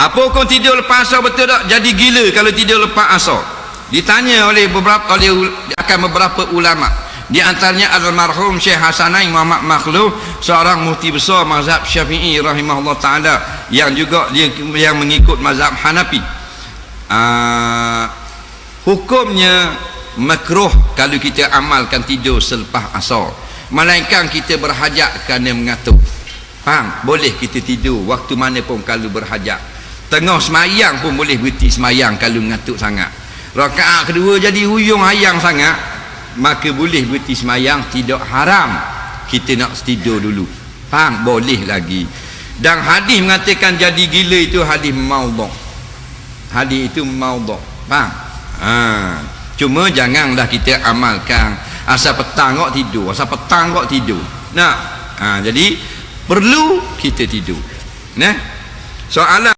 apa kau tidur lepas asar betul tak? Jadi gila kalau tidur lepas asar. Ditanya oleh beberapa oleh akan beberapa ulama. Di antaranya almarhum Syekh Hasanain Muhammad Makhluf seorang mufti besar mazhab Syafi'i rahimahullah taala yang juga dia yang mengikut mazhab Hanafi. Uh, hukumnya makruh kalau kita amalkan tidur selepas asar. Melainkan kita berhajat kerana mengatur. Faham? Boleh kita tidur waktu mana pun kalau berhajat tengah semayang pun boleh berhenti semayang kalau mengatuk sangat. Rakaat kedua jadi huyung hayang sangat maka boleh berhenti semayang tidak haram. Kita nak tidur dulu. Faham? Boleh lagi. Dan hadis mengatakan jadi gila itu hadis maudhu' hadis itu maudhu' faham? Ha. cuma janganlah kita amalkan. Asal petang kok tidur asal petang kok tidur. Nah ha, jadi perlu kita tidur. Nah? Soalan